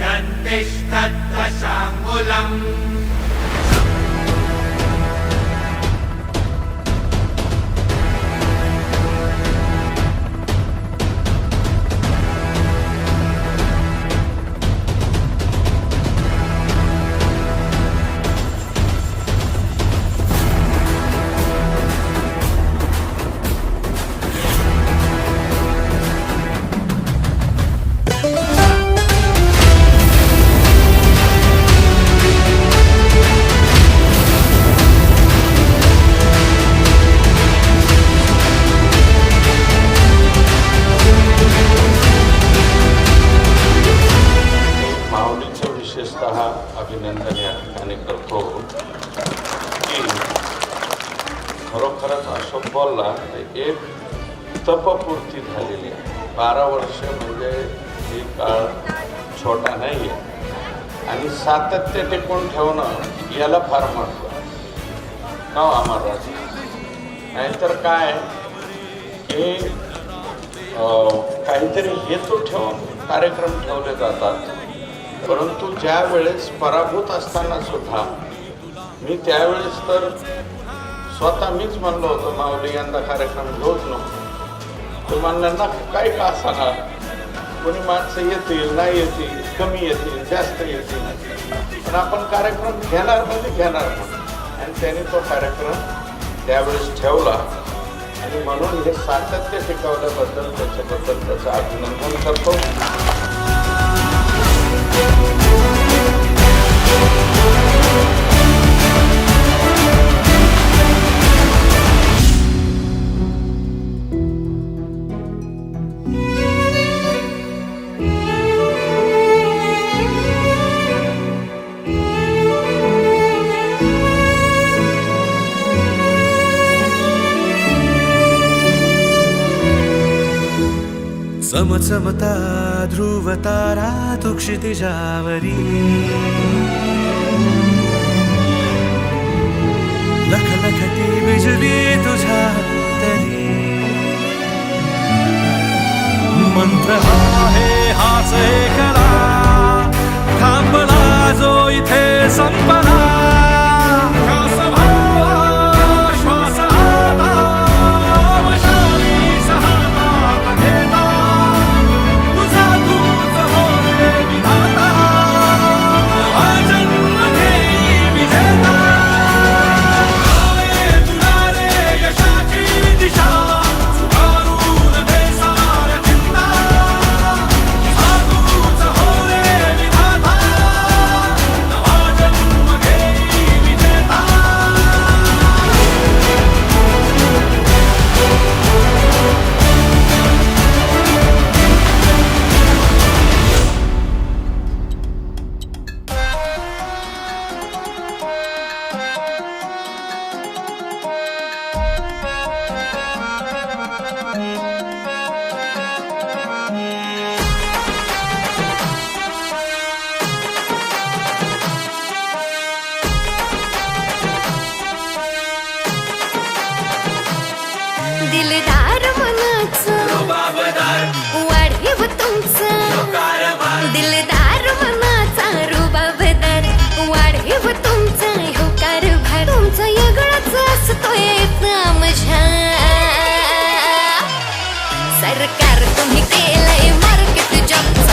दन्दिस्तत्त्वशाङ्कुलम् विशेषतः अभिनंदन या ठिकाणी करतो की खरोखरच अशोक बोलला एक तपपूर्ती झालेली आहे. बारा वर्ष म्हणजे ही काळ छोटा नाही आहे आणि सातत्य टिकून ठेवणं याला फार महत्त्व का हो नाहीतर काय? की काहीतरी हेतू ठेवून कार्यक्रम ठेवले जातात. परंतु ज्या वेळेस पराभूत असताना सुद्धा मी त्यावेळेस तर स्वतः मीच म्हणलो होतो माऊली यंदा कार्यक्रम घेऊच नको. तो म्हणलं काय का असाना कोणी माणसं येतील नाही येतील कमी येतील जास्त येतील. पण आपण कार्यक्रम घेणार म्हणजे घेणार आणि त्याने तो कार्यक्रम त्यावेळेस ठेवला. आणि म्हणून हे सातत्य टिकवल्याबद्दल त्याच्याबद्दल त्याचं अभिनंदन करतो. समचमता ध्रुवतारा तु क्षितिजावरी दिलदार कार कार तुम्ही केलंय मार्केट जॉब